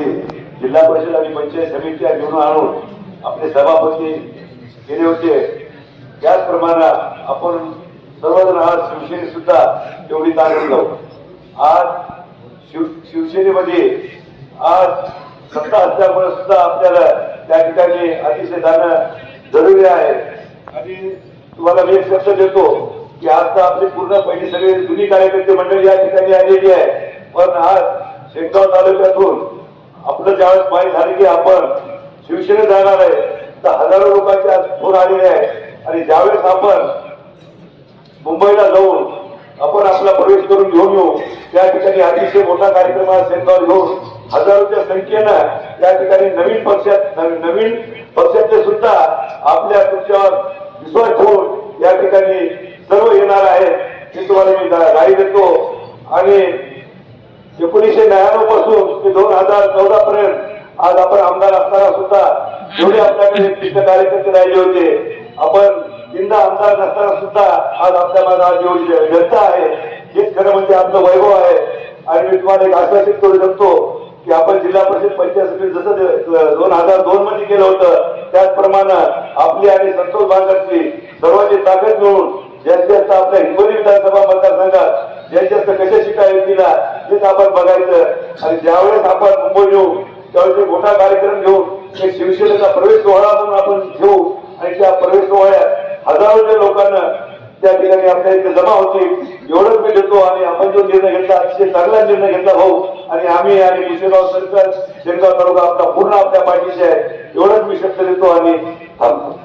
मध्ये जिल्हा परिषद आणि पंचायत समित्या घेऊन आणून आपले सभापती केले होते. त्याचप्रमाणे आपण सर्वजण आज शिवसेने सुद्धा तेवढी ताकद जाऊ आज शिव शिवसेनेमध्ये आज सत्ता असल्यामुळे सुद्धा आपल्याला त्या ठिकाणी अतिशय जाणं जरुरी आहे. आणि तुम्हाला मी एक शब्द देतो की आज तर आपली पूर्ण पहिले सगळे जुनी कार्यकर्ते मंडळी या ठिकाणी आलेली आहे. पण आज शेगाव तालुक्यातून आपलं ज्यावेळेस माहीत झाली की आपण शिवसेनेत जाणार आहे तर हजारो लोकांचे आज फोन आलेले आहे. आणि ज्यावेळेस आपण मुंबईला जाऊन आपण आपला प्रवेश करून घेऊन येऊ त्या ठिकाणी अतिशय मोठा कार्यक्रम आज सेंगावर घेऊन हजारोच्या संख्येनं त्या ठिकाणी नवीन पक्षात नवीन पक्षाचे सुद्धा आपल्या तुमच्यावर विश्वास ठेवून या ठिकाणी सर्व येणार आहेत. हे तुम्हाला मी गाडी देतो. आणि एकोणीसशे नव्याण्णवपासून ते दोन हजार चौदा पर्यंत आज आपण आमदार असताना सुद्धा जेवढे आपल्याकडे तिथं कार्यकर्ते राहिले होते. आपण जिंदा आमदार नसताना सुद्धा आज आपल्या माझा आज जेवढी जनता आहे. हेच खरं म्हणजे आपलं वैभव आहे. आणि मी तुम्हाला एक आश्वासित करू शकतो की आपण जिल्हा परिषद पंचायत समिती जसं दोन हजार दोन मध्ये केलं होतं त्याचप्रमाणे आपली आणि संतोष बांगरची सर्वांची ताकद मिळून जास्तीत जास्त आपल्या हिंगोली विधानसभा मतदारसंघात जास्तीत जास्त कशा शिका येतील आपण बघायचं आणि ज्यावेळेस आपण मुंबई येऊ त्यावेळेस एक मोठा कार्यक्रम घेऊन एक शिवसेनेचा प्रवेश सोहळा म्हणून आपण घेऊ आणि त्या प्रवेश सोहळ्यात हजारोच्या लोकांना त्या ठिकाणी आपल्या इथे जमा होतील एवढंच मी देतो आणि आपण जो निर्णय घेतला अतिशय चांगला निर्णय घेतला भाऊ. आणि आम्ही आणि मुशेगाव सरकार शेनगाव तालुका आपला पूर्ण आपल्या पाठीशी आहे एवढंच मी शब्द देतो आणि थांबतो.